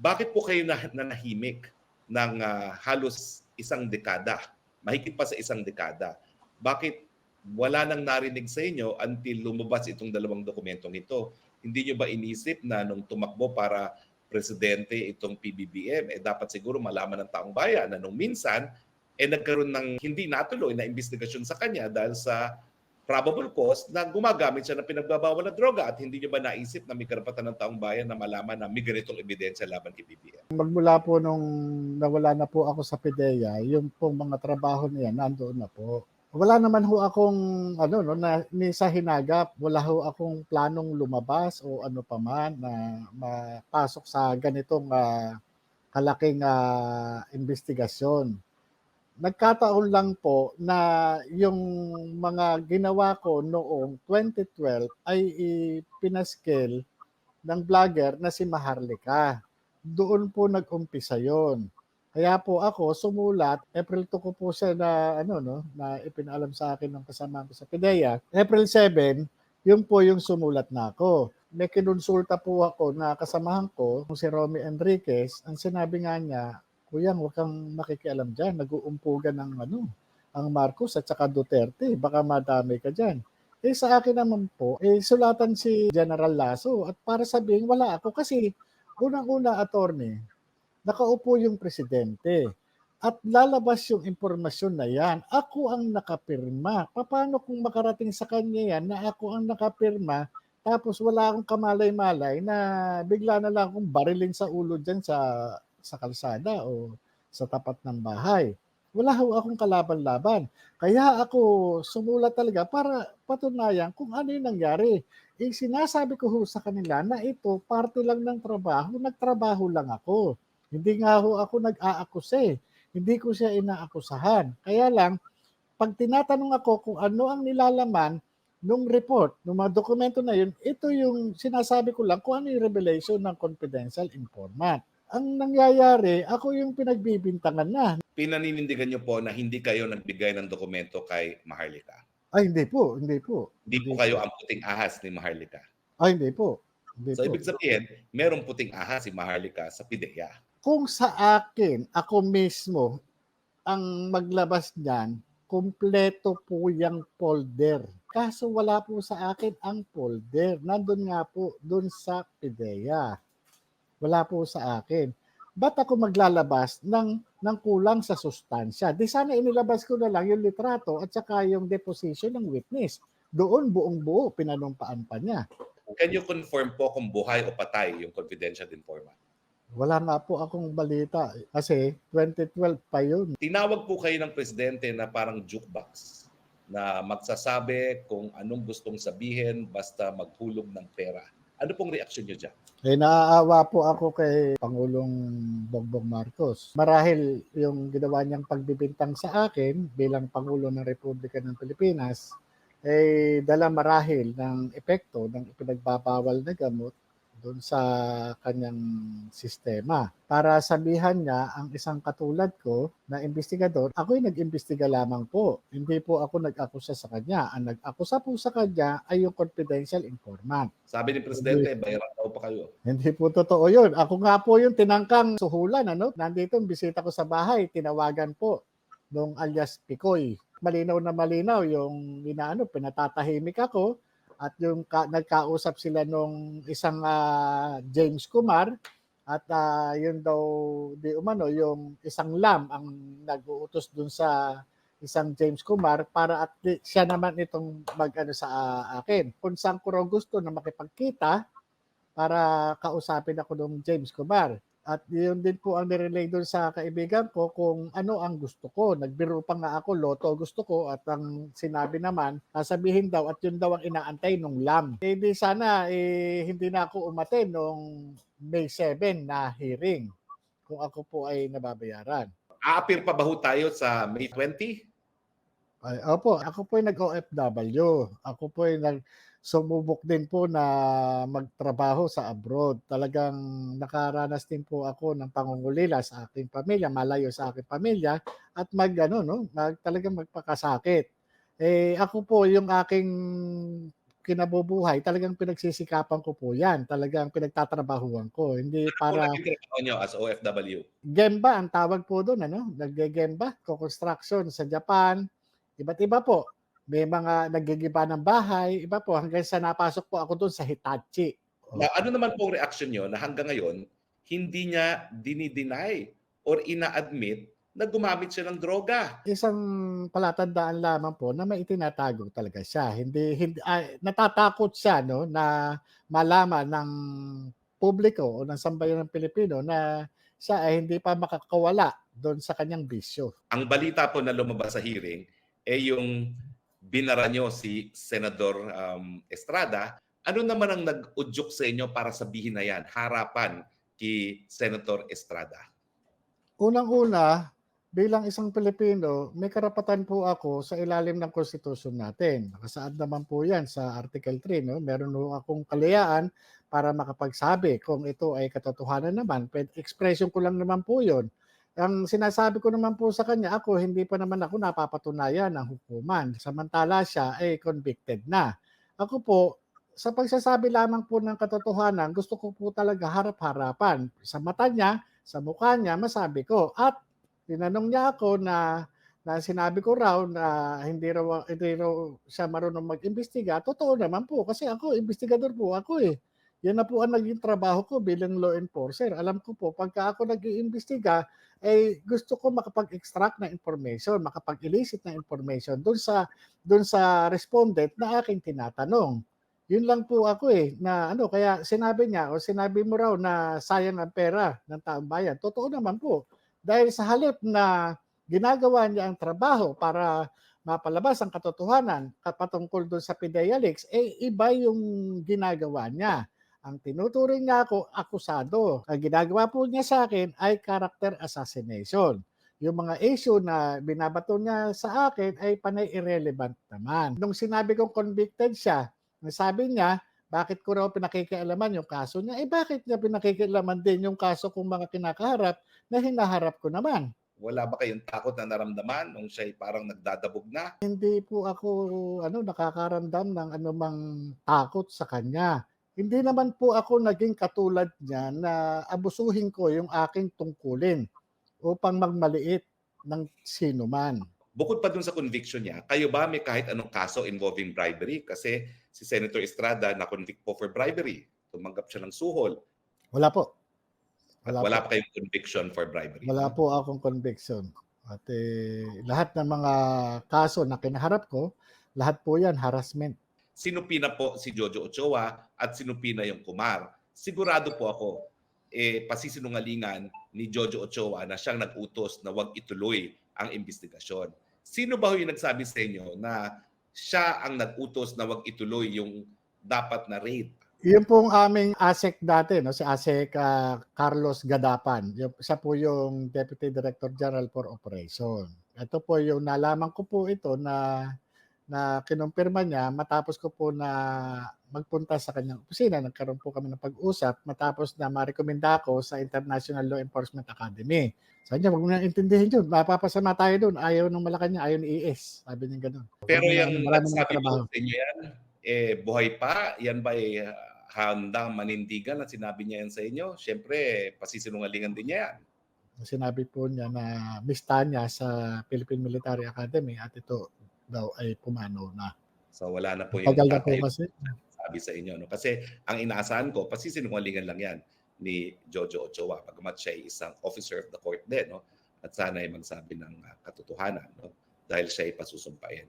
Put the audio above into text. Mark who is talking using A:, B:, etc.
A: Bakit po kayo na, nanahimik ng ah, halos isang dekada? Mahigit pa sa isang dekada. Bakit wala nang narinig sa inyo until lumabas itong dalawang dokumentong ito? Hindi nyo ba inisip na nung tumakbo para presidente itong PBBM, eh dapat siguro malaman ng taong bayan na nung minsan, eh nagkaroon ng hindi natuloy na investigasyon sa kanya dahil sa probable cause na gumagamit siya ng pinagbabawal na droga at hindi nyo ba naisip na may karapatan ng taong bayan na malaman na may ganitong ebidensya laban kay BBM?
B: Magmula po nung nawala na po ako sa PDEA, yung pong mga trabaho niya nandoon na po. Wala naman ho akong ano no na ni sa hinagap, wala ho akong planong lumabas o ano pa man na mapasok sa ganitong ah, kalaking ah, investigasyon. Nagkataon lang po na yung mga ginawa ko noong 2012 ay ipinascale ng vlogger na si Maharlika. Doon po nag-umpisa yon. Kaya po ako sumulat, April 2 ko po siya na ano no, na ipinaalam sa akin ng kasama ko sa PDEA. April 7, yun po yung sumulat na ako. May kinonsulta po ako na kasamahan ko, si Romy Enriquez. Ang sinabi nga niya, Kuya, huwag kang makikialam dyan. Nag-uumpugan ng ano, ang Marcos at saka Duterte. Baka madami ka dyan. Eh sa akin naman po, eh sulatan si General Lasso at para sabihin wala ako kasi unang-una attorney, nakaupo yung presidente at lalabas yung impormasyon na yan. Ako ang nakapirma. Paano kung makarating sa kanya yan na ako ang nakapirma tapos wala akong kamalay-malay na bigla na lang akong barilin sa ulo dyan sa, sa kalsada o sa tapat ng bahay. Wala ho akong kalaban-laban. Kaya ako sumulat talaga para patunayan kung ano yung nangyari. Eh, sinasabi ko ho sa kanila na ito parte lang ng trabaho, nagtrabaho lang ako. Hindi nga ho ako nag-aakuse. Hindi ko siya inaakusahan. Kaya lang, pag tinatanong ako kung ano ang nilalaman nung report, nung mga dokumento na yun, ito yung sinasabi ko lang kung ano yung revelation ng confidential informant. Ang nangyayari, ako yung pinagbibintangan na.
A: Pinaninindigan nyo po na hindi kayo nagbigay ng dokumento kay Maharlika.
B: Ay, hindi po, hindi po.
A: Hindi po kayo ang puting ahas ni Maharlika.
B: Ay, hindi po. Hindi
A: So
B: po.
A: ibig sabihin, merong puting ahas si Maharlika sa PIDEA.
B: Kung sa akin, ako mismo, ang maglabas niyan, kumpleto po yung folder. Kaso wala po sa akin ang folder. Nandun nga po, dun sa PIDEA. Wala po sa akin. Ba't ako maglalabas ng, ng kulang sa sustansya? Di sana inilabas ko na lang yung litrato at saka yung deposition ng witness. Doon buong buo, pinanumpaan pa niya.
A: Can you confirm po kung buhay o patay yung confidential informant?
B: Wala nga po akong balita kasi 2012 pa yun.
A: Tinawag po kayo ng presidente na parang jukebox na magsasabi kung anong gustong sabihin basta maghulog ng pera. Ano pong reaksyon nyo dyan?
B: Eh, naaawa po ako kay Pangulong Bongbong Marcos. Marahil yung ginawa niyang pagbibintang sa akin bilang Pangulo ng Republika ng Pilipinas, eh, dala marahil ng epekto ng ipinagbabawal na gamot doon sa kanyang sistema. Para sabihan niya ang isang katulad ko na investigador, ako'y nag-imbestiga lamang po. Hindi po ako nag-akusa sa kanya. Ang nag-akusa po sa kanya ay yung confidential informant.
A: Sabi ni presidente, bayaran daw pa kayo.
B: Hindi po totoo yun. Ako nga po yung tinangkang suhulan. Ano? Nandito, bisita ko sa bahay, tinawagan po nung alias Picoy. Malinaw na malinaw yung inaano, pinatatahimik ako at yung ka, nagkausap sila nung isang ah, James Kumar at ah, yun daw di umano yung isang lam ang nag-uutos dun sa isang James Kumar para at siya naman itong mag-ano sa ah, akin. Kung saan ko raw gusto na makipagkita, para kausapin ako ng James Kumar. At yun din po ang nirelay doon sa kaibigan ko kung ano ang gusto ko. Nagbiro pa nga ako, loto gusto ko at ang sinabi naman, sasabihin daw at yun daw ang inaantay nung LAM. Eh di sana eh, hindi na ako umaten nung May 7 na hearing kung ako po ay nababayaran.
A: Aapir pa ba ho tayo sa May 20?
B: Ay, opo, ako po ay nag-OFW. Ako po ay nag sumubok din po na magtrabaho sa abroad. Talagang nakaranas din po ako ng pangungulila sa aking pamilya, malayo sa aking pamilya at mag ano no, mag, talagang magpakasakit. Eh ako po yung aking kinabubuhay, talagang pinagsisikapan ko po yan. Talagang pinagtatrabahuan ko. Hindi
A: Ano
B: para
A: trabaho nyo as OFW?
B: Gemba ang tawag po doon, ano? Nagge-gemba, co-construction sa Japan. Iba't iba po. May mga nagigiba ng bahay, iba po hanggang sa napasok po ako doon sa Hitachi.
A: Na, ano naman pong reaction nyo na hanggang ngayon, hindi niya dinideny or ina-admit na gumamit siya ng droga?
B: Isang palatandaan lamang po na may itinatago talaga siya. Hindi, hindi ay, natatakot siya no na malaman ng publiko o ng sambayan ng Pilipino na siya ay hindi pa makakawala doon sa kanyang bisyo.
A: Ang balita po na lumabas sa hearing ay yung binara nyo si Senador um, Estrada. Ano naman ang nag-udyok sa inyo para sabihin na yan, harapan kay Senator Estrada?
B: Unang-una, bilang isang Pilipino, may karapatan po ako sa ilalim ng konstitusyon natin. Nakasaad naman po yan sa Article 3. No? Meron po akong kalayaan para makapagsabi kung ito ay katotohanan naman. Expression ko lang naman po yon. Ang sinasabi ko naman po sa kanya, ako hindi pa naman ako napapatunayan ng hukuman. Samantala siya ay convicted na. Ako po, sa pagsasabi lamang po ng katotohanan, gusto ko po talaga harap-harapan. Sa mata niya, sa mukha niya, masabi ko. At tinanong niya ako na na sinabi ko raw na hindi raw, hindi raw siya marunong mag-imbestiga. Totoo naman po kasi ako, investigador po ako eh. Yan na po ang naging trabaho ko bilang law enforcer. Alam ko po, pagka ako nag-iimbestiga, eh gusto ko makapag-extract ng information, makapag-elicit ng information doon sa doon sa respondent na aking tinatanong. Yun lang po ako eh, na ano, kaya sinabi niya o sinabi mo raw na sayang ang pera ng taong bayan. Totoo naman po. Dahil sa halip na ginagawa niya ang trabaho para mapalabas ang katotohanan patungkol doon sa PIDEA leaks, eh iba yung ginagawa niya. Ang tinuturing niya ako, akusado. Ang ginagawa po niya sa akin ay character assassination. Yung mga issue na binabato niya sa akin ay panay irrelevant naman. Nung sinabi kong convicted siya, sabi niya, bakit ko raw pinakikialaman yung kaso niya? Eh bakit niya pinakikialaman din yung kaso kong mga kinakaharap na hinaharap ko naman?
A: Wala ba kayong takot na naramdaman nung siya'y parang nagdadabog na?
B: Hindi po ako ano nakakaramdam ng anumang takot sa kanya. Hindi naman po ako naging katulad niya na abusuhin ko yung aking tungkulin upang magmaliit ng sino man.
A: Bukod pa dun sa conviction niya, kayo ba may kahit anong kaso involving bribery? Kasi si Senator Estrada na-convict po for bribery. Tumanggap siya ng suhol.
B: Wala po.
A: At
B: Wala,
A: wala
B: po.
A: pa kayong conviction for bribery.
B: Wala po akong conviction. At eh, lahat ng mga kaso na kinaharap ko, lahat po yan harassment.
A: Sinupina po si Jojo Ochoa at sinupina yung Kumar. Sigurado po ako, eh, pasisinungalingan ni Jojo Ochoa na siyang nag-utos na wag ituloy ang investigasyon. Sino ba yung nagsabi sa inyo na siya ang nag-utos na wag ituloy yung dapat na raid?
B: Yun pong aming ASEC dati, no? si ASEC ah, Carlos Gadapan. Siya po yung Deputy Director General for Operation. Ito po yung nalaman ko po ito na na kinumpirma niya matapos ko po na magpunta sa kanyang opisina. Nagkaroon po kami ng pag-usap matapos na ma-recommenda ako sa International Law Enforcement Academy. Sabi niya, wag mo na intindihin yun. Mapapasama tayo doon. Ayaw ng Malacanang, ayaw ni ES. Sabi niya ganun.
A: Pero
B: Wag mo na- trabaho.
A: po sa inyo yan, eh, buhay pa? Yan ba eh, handang manindigan at sinabi niya yan sa inyo? Siyempre, pasisinungalingan din niya yan.
B: sinabi po niya na mista niya sa Philippine Military Academy at ito daw ay pumanaw na.
A: So wala na po yung
B: Tagal na po kasi.
A: sabi sa inyo. No? Kasi ang inaasahan ko, pasisinungalingan lang yan ni Jojo Ochoa, pagkamat siya ay isang officer of the court din. No? At sana ay magsabi ng ah, katotohanan no? dahil siya ay pasusumpain.